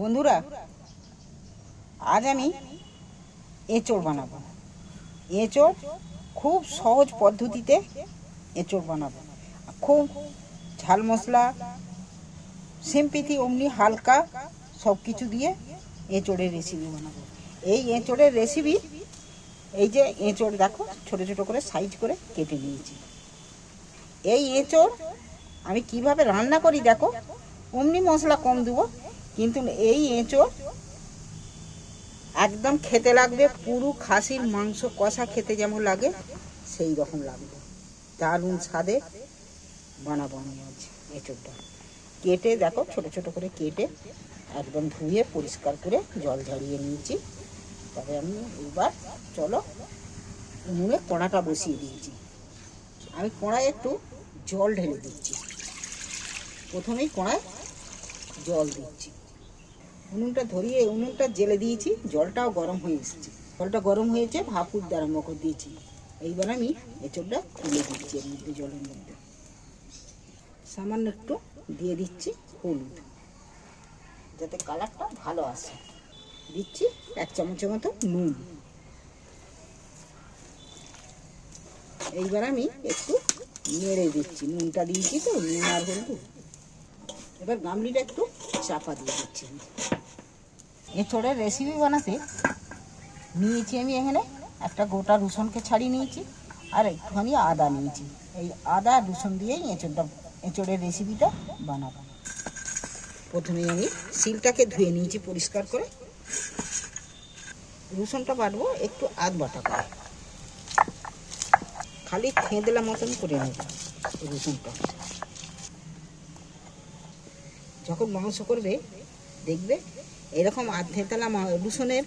বন্ধুরা, আজ আমি এঁচড় বানাবো। এঁচড় খুব সহজ পদ্ধতিতে এঁচড় বানাবো। খুব ঝাল মশলা, সিম্পিতি, অমনি হালকা সব কিছু দিয়ে এঁচড়ের রেসিপি বানাবো। এই এঁচড়ের রেসিপি এই যে এঁচড় দেখো, ছোট ছোট করে সাইজ করে কেটে নিয়েছি। এই এঁচড় আমি কীভাবে রান্না করি দেখো, অমনি মশলা কম দেবো কিন্তু এই এঁচড় একদম খেতে লাগবে, পুরো খাসির মাংস কষা খেতে যেমন লাগে, সেই রকম লাগবে। দারুণ স্বাদে বানাবো আমি আজ এঁচড়টা কেটে দেখো, ছোট ছোট করে কেটে একদম ধুয়ে পরিষ্কার করে জল ঝরিয়ে নিয়েছি। তবে আমি এবার চলো উনুনে কড়াটা বসিয়ে দিয়েছি। আমি কড়ায় একটু জল ঢেলে দিচ্ছি। প্রথমেই কড়ায় জল দিচ্ছি। উনুনটা ধরিয়ে উনুনটা জেলে দিয়েছি, জলটাও গরম হয়ে এসেছে। জলটা গরম হয়েছে, ভাপ উঠতে আরম্ভ করে দিয়েছি। এইবার আমি এঁচড়টা তুলে দিচ্ছি এর মধ্যে জলের মধ্যে। সামান্য একটু দিয়ে দিচ্ছি হলুদ। যাতে কালারটা ভালো আসে। দিচ্ছি এক চামচের মতো নুন। এইবার আমি একটু নেড়ে দিচ্ছি। নুনটা দিয়েছি তো, নুন আর হলুদ। এবার গামলিটা একটু চাপা দিয়ে দিচ্ছি। এঁচড়ের রেসিপি বানাতে নিয়েছি আমি এখানে। একটা গোটা রসুনকে ছাড়িয়ে নিয়েছি আর একটুখানি আদা নিয়েছি। এই আদা রসুন দিয়েই এঁচড়টা, এঁচড়ের রেসিপিটা বানাবো। প্রথমে আমি শিলটাকে ধুয়ে নিয়েছি পরিষ্কার করে। রসুনটা বাটবো একটু আধ বাটা করে। খালি খেঁদলা মতন করে নেব রসুনটা। যখন মাংস করবে, দেখবে এরকম আধেতলা রসুনের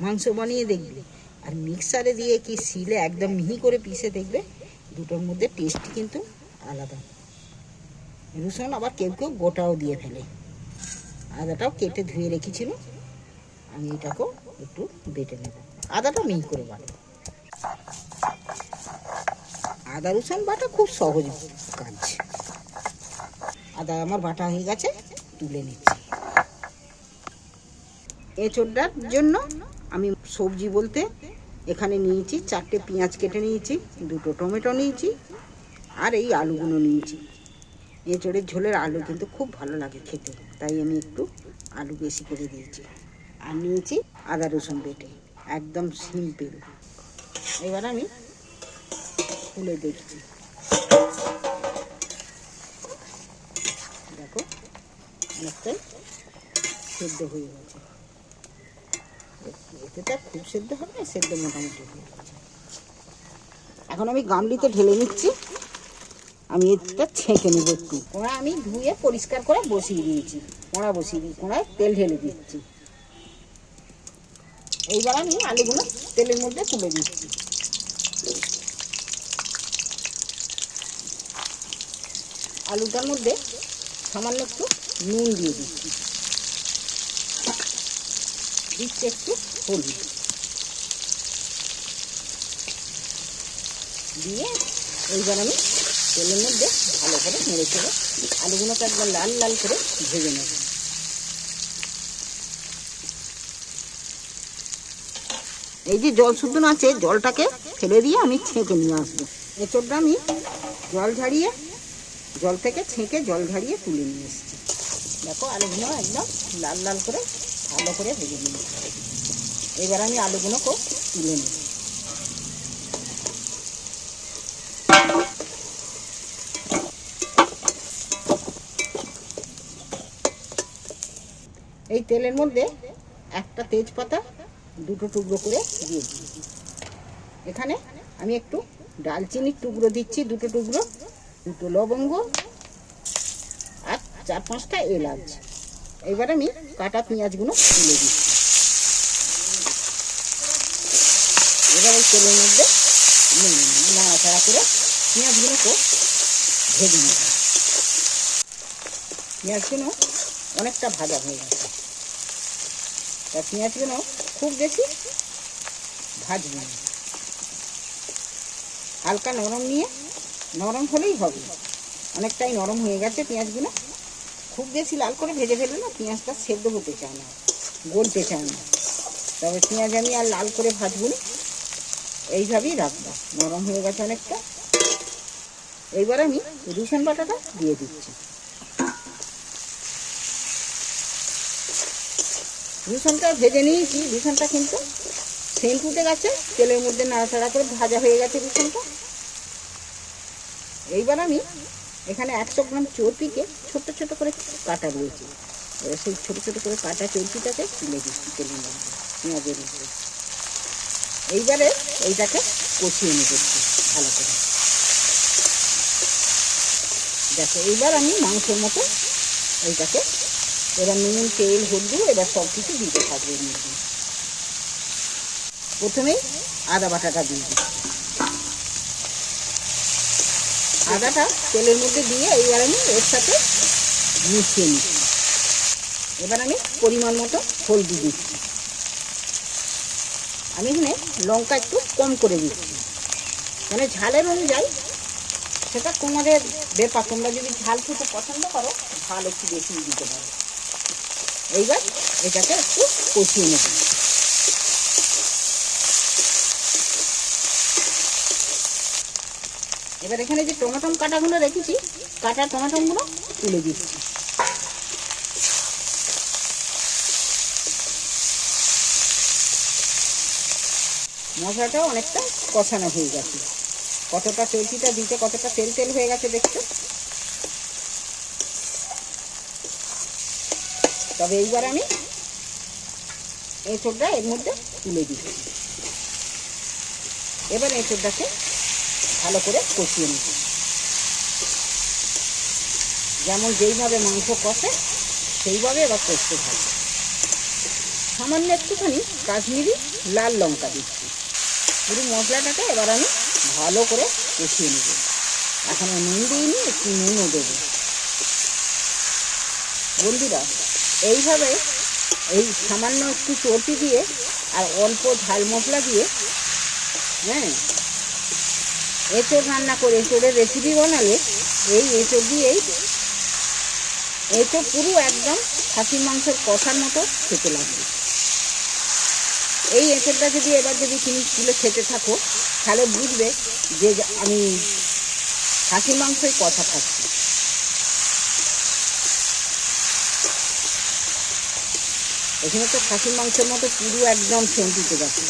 মাংস বানিয়ে দেখবে। আর মিক্সারে দিয়ে কি শিলে একদম মিহি করে পিষে দেখবে, দুটোর মধ্যে টেস্ট কিন্তু আলাদা। রসুন আবার কেউ কেউ গোটাও দিয়ে ফেলে। আদাটাও কেটে ধুয়ে রেখেছিল। আমি এটাকেও একটু বেটে নেব। আদাটা মিহি করে বাটবো। আদা, রসুন বাটা খুব সহজ কাজ। আদা আমার বাটা হয়ে গেছে, তুলে নিচ্ছি। এঁচড়টার জন্য আমি সবজি বলতে এখানে নিয়েছি, চারটে পেঁয়াজ কেটে নিয়েছি, দুটো টমেটো নিয়েছি আর এই আলুগুলো নিয়েছি। এঁচড়ের ঝোলের আলু কিন্তু খুব ভালো লাগে খেতে, তাই আমি একটু আলু বেশি করে দিয়েছি। আর নিয়েছি আদা রসুন বেটে, একদম সিম্পল। এবার আমি খুলে দেখছি। দেখো, অনেকটাই সেদ্ধ হয়ে গেছে। তো খুব সেদ্ধ হবে, সেদ্ধ মোটামুটি এখন আমি গামলিতে ঢেলে নিচ্ছি। আমি এটা ছেঁকে নেব একটু। কোড়া আমি ধুয়ে পরিষ্কার করে বসিয়ে দিয়েছি। কোড়া বসিয়ে দিই, কোড়ায় তেল ঢেলে দিচ্ছি। এইবার আমি আলুগুলো তেলের মধ্যে তুলে দিচ্ছি। আলুটার মধ্যে সামান্য একটু নুন দিয়ে দিচ্ছি। দিচ্ছি একটু, হলুদ। দিয়ে এইবার আমি তেলের মধ্যে ভালো করে নেড়ে চেড়ে আলুগুলোকে একবার লাল লাল করে ভেজে নেব। এই যে জল শুদ্ধ আছে, জলটাকে ফেলে দিয়ে আমি ছেঁকে নিয়ে আসব। এঁচড়টা আমি জল ঝাড়িয়ে, জল থেকে ছেঁকে জল ঝাড়িয়ে তুলে নিয়ে এসেছি। দেখো আলুগুলো একদম লাল লাল করে ভালো করে ভেজে নিয়ে এবার আমি আলুগুলোকেও তুলে নেব। এই তেলের মধ্যে একটা তেজপাতা দুটো টুকরো করে দিয়ে দিয়েছি এখানে আমি একটু ডালচিনির টুকরো দিচ্ছি, দুটো টুকরো, দুটো লবঙ্গ আর চার পাঁচটা এলাচ। এবার আমি কাটা পেঁয়াজগুলো তুলে দিচ্ছি। এবার ওই তেলের মধ্যে নাড়াচাড়া করে পেঁয়াজগুলোকে ভেজে নেব। পেঁয়াজগুলো অনেকটা ভাজা হয়ে গেছে। তা পেঁয়াজগুলো খুব বেশি ভাজবে না। হালকা নরম নিয়ে, নরম হলেই হবে। অনেকটাই নরম হয়ে গেছে পেঁয়াজগুলো। খুব বেশি লাল করে ভেজে ফেললে না পেঁয়াজটা সেদ্ধ হতে চায় না, গলতে চায় না। তবে পেঁয়াজ আমি আর লাল করে ভাজবো না। এইভাবেই রাখব। নরম হয়ে গেছে অনেকটা। এইবার আমি রসুন বাটাটা দিয়ে দিচ্ছি। রসুনটা ভেজে নিয়েছি। রসুনটা কিন্তু সেন্ট উঠে গেছে। তেলের মধ্যে নাড়াচাড়া করে ভাজা হয়ে গেছে রসুনটা। এইবার আমি এখানে একশো গ্রাম চর্পিকে ছোট ছোট করে কাটা রয়েছে এবার সেই ছোট ছোট করে কাটা চর্পিটাকে তুলে দিচ্ছি তেলের মধ্যে, পেঁয়াজের মধ্যে। এইবারে এইটাকে কষিয়ে একটু ভালো করে। দেখো, এইবার আমি মাংসের মতো এইটাকে, এবার নুন, তেল, হলুদ, এবার সব কিছু দিতে থাকবে প্রথমেই আদা বাটাটা দিয়ে দিচ্ছি। আদাটা তেলের মধ্যে দিয়ে এইবার আমি এর সাথে মিশিয়ে নিচ্ছি। এবার আমি পরিমাণ মতো হলদি দিচ্ছি। আমি এখানে লঙ্কা একটু কম করে দিচ্ছি। মানে ঝালের অনুযায়ী সেটা তোমাদের ব্যাপার, তোমরা যদি ঝাল খেতে পছন্দ করো, ঝাল একটু বেশি দিতে পারো। এইবার এটাকে একটু কষিয়ে নেব। এবার এখানে যে টমাটম কাটাগুলো রেখেছি, কাটা টমাটমগুলো তুলে দিচ্ছি। মশলাটাও অনেকটা কষানো হয়ে গেছে। কতটা চর্চিটা দিতে কতটা তেল তেল হয়ে গেছে দেখছ তবে এইবার আমি এঁচড়টা এর মধ্যে তুলে দিচ্ছি। এবার এঁচড়টাকে ভালো করে কষিয়ে নিচ্ছি যেমন যেইভাবে মাংস কষে, সেইভাবে এবার কষতে থাকবে। সামান্য একটুখানি কাশ্মীরি লাল লঙ্কা দিচ্ছি। পুরো মশলাটাকে এবার আমি ভালো করে কষিয়ে নেব। এখনও নুন দিইনি, একটু নুনও দেবো। বন্ধুরা, এইভাবে এই সামান্য একটু চর্পি দিয়ে আর অল্প ঝাল মশলা দিয়ে হ্যাঁ এঁচড় রান্না করে, এঁচড়ের রেসিপি বানালে এই এঁচড় দিয়েই এঁচড় পুরো একদম খাসির মাংসের কষার মতো খেতে লাগবে। এই এঁচড়টা যদি এবার যদি তুমি তুলে খেতে থাকো, তাহলে বুঝবে যে আমি খাসির মাংসই কষা খাচ্ছি এখানে তো খাসির মাংসের মতো পুরো একদম সেন্টিতে গেছে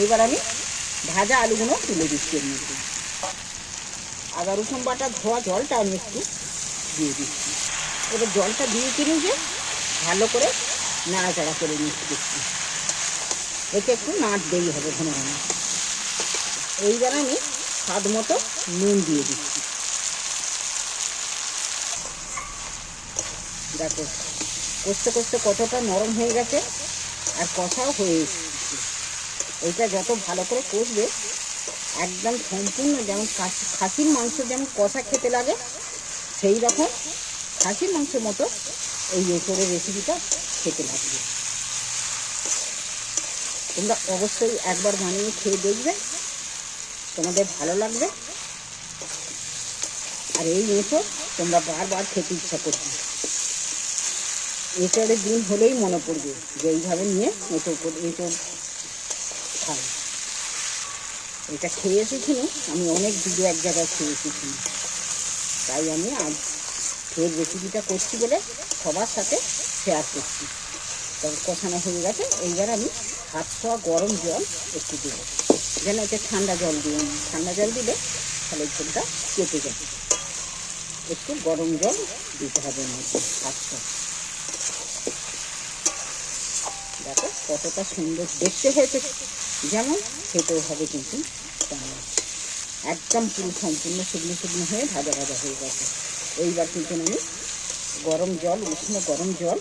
এইবার আমি ভাজা আলুগুলো তুলে দিচ্ছি এর মধ্যে। আদা, রসুন বাটা, ধোয়া জলটা আমি একটু দিয়ে দিচ্ছি। এবার জলটা দিয়ে কিনে যে ভালো করে নাড়াচাড়া করে নিচ্ছি এতে একটু নাট দেরি হবে ঘন ঘন এইবার আমি স্বাদ মতো নুন দিয়ে দিচ্ছি। দেখো, কষতে কষতে কতটা নরম হয়ে গেছে আর কষাও হয়ে এইটা যত ভালো করে কষবে, একদম সম্পূর্ণ যেমন খাসি- খাসির মাংস যেমন কষা খেতে লাগে, সেই রকম খাসির মাংসের মতো এই এঁচড়ের রেসিপিটা খেতে লাগবে। তোমরা অবশ্যই একবার বানিয়ে খেয়ে দেখবে, তোমাদের ভালো লাগবে। আর এই এঁচড় তোমরা বারবার খেতে ইচ্ছা করবে। এঁচড়ের দিন হলেই মনে পড়বে যে এইভাবে নিয়ে এঁচড় এঁচড় খাই এটা খেয়ে এসেছি আমি অনেক ভিডিও এক জায়গায় খেয়ে এসেছি তাই আমি আজ ফের রেসিপিটা করছি বলে সবার সাথে শেয়ার করছি। তবে কষানো হয়ে গেছে, এইবার আমি হাত ছোঁয়া গরম জল একটু দেবো। যেন এতে ঠান্ডা জল দিয়ে। ঠান্ডা জল দিলে তাহলে ঝোলটা কেটে যাবে। একটু গরম জল দিতে হবে মধ্যে হাত। ছোঁয়া দেখো কতটা সুন্দর দেখতে হয়েছে। যেমন খেতেও হবে কিন্তু একদম পুরো সম্পূর্ণ শুকনো শুকনো হয়ে ভাজা ভাজা হয়ে গেছে। এইবার কিন্তু আমি গরম জল উষ্ণ গরম জল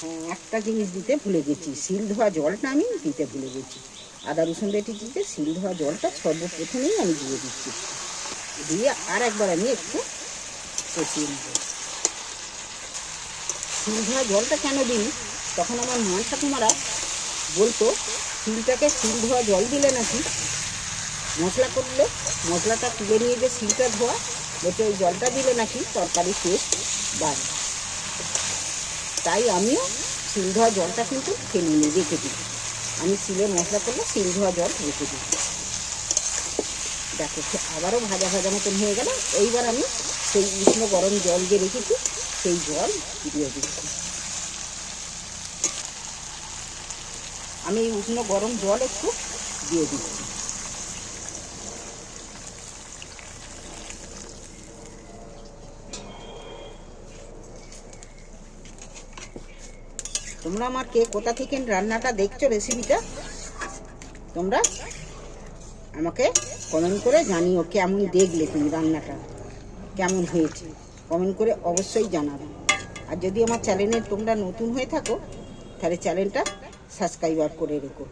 হ্যাঁ, একটা জিনিস দিতে ভুলে গেছি শিল ধোয়া জলটা আমি দিতে ভুলে গেছি। আদা রসুন বেটি দিতে শিল ধোয়া জলটা সর্বপ্রথমেই আমি দিয়ে দিচ্ছি। দিয়ে আর একবার আমি একটু কষিয়ে নেব। শিল ধোয়া জলটা কেন দিই? তখন আমার মা ঠাকুমারা বলতো, শিলটাকে শিল ধোয়া জল দিলে নাকি? মশলা করলে, মশলাটা তুলে নিয়ে যে শিলটা ধোয়া বলতে ওই জলটা দিলে নাকি তরকারি টেস্ট বাড়ে। তাই আমিও শিল ধোয়া জলটা কিন্তু ফেলে নিয়ে রেখে দিই। আমি শিলের মশলা করলে শিল ধোয়া জল রেখে দিই। দেখো আবারও ভাজা ভাজা মতন হয়ে গেল। এইবার আমি সেই উষ্ণ গরম জল যে রেখেছি, সেই জল দিয়ে দিচ্ছি। আমি এই উষ্ণ গরম জল একটু দিয়ে দিচ্ছি। তোমরা আমার কে কোথা থেকে রান্নাটা দেখছ রেসিপিটা তোমরা আমাকে কমেন্ট করে জানিও কেমন দেখলে তুমি রান্নাটা, কেমন হয়েছে। কমেন্ট করে অবশ্যই জানাবে। আর যদি আমার চ্যানেলে তোমরা নতুন হয়ে থাকো, তাহলে চ্যানেলটা সাবস্ক্রাইবার করে রেখো।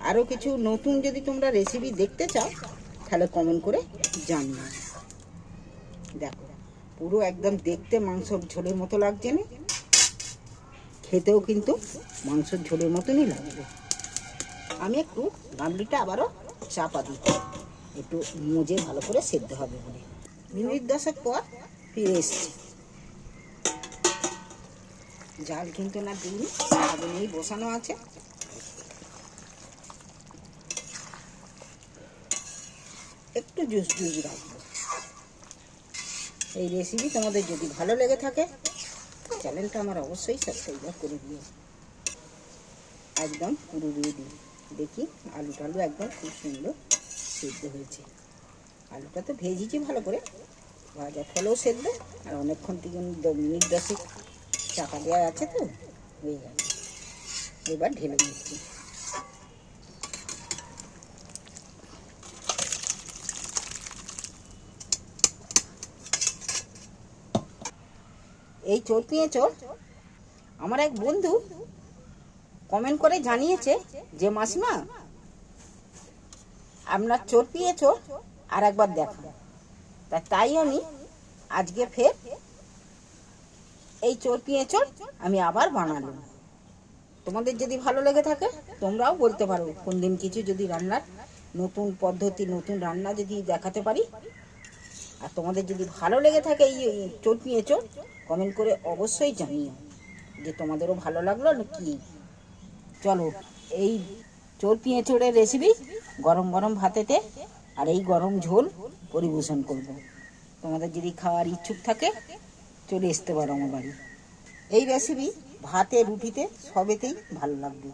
আরও কিছু নতুন যদি তোমরা রেসিপি দেখতে চাও, তাহলে কমেন্ট করে জানিও। দেখো, পুরো একদম দেখতে মাংসর ঝোলের মতো লাগছে না? খেতেও কিন্তু মাংসর ঝোলের মতনই লাগবে। আমি একটু গামলিটা আবারও চাপা দিই। একটু মজে ভালো করে সেদ্ধ হবে বলে। মিনিট দশেক পর ফিরে এসছি। জাল কিন্তু না দিইনি আগুনেই বসানো আছে। একটু জুস জুস রাখব। এই রেসিপি তোমাদের যদি ভালো লেগে থাকে, চ্যানেলটা আমার অবশ্যই সাবস্ক্রাইব করে দিও। একদম পুরো রেডি দেখি আলু টালু একদম খুব সুন্দর সেদ্ধ হয়েছে। আলুটা তো ভেজেছি ভালো করে। ভাজা ফলেও সেদ্ধ, আর অনেকক্ষণ থেকে মিনিট দশেক চাপা দেওয়া আছে তো হয়ে গেছে এবার ঢেলে দিচ্ছি এই চোর পিঁয়ে চোর, আমার এক বন্ধু কমেন্ট করে জানিয়েছে যে, মাসিমা, আপনার চোর পিয়ে চোর আর একবার দেখান তা তাই আমি আজকে ফের এই চোর পিয়ে চোর আমি আবার বানালাম। তোমাদের যদি ভালো লেগে থাকে, তোমরাও বলতে পারো কোন দিন কিছু যদি রান্নার নতুন পদ্ধতি, নতুন রান্না যদি দেখাতে পারি। আর তোমাদের যদি ভালো লেগে থাকে এই পিয়ে চোর কমেন্ট করে অবশ্যই জানিও যে তোমাদেরও ভালো লাগল না কি। চলো, এই চোর পিঁয়ে চোরের রেসিপি গরম গরম ভাতেতে আর এই গরম ঝোল পরিবেশন করব। তোমাদের যদি খাওয়ার ইচ্ছুক থাকে চলে আসতে পারো আমার বাড়ি। এই রেসিপি ভাতে রুটিতে সবেতেই ভালো লাগবে।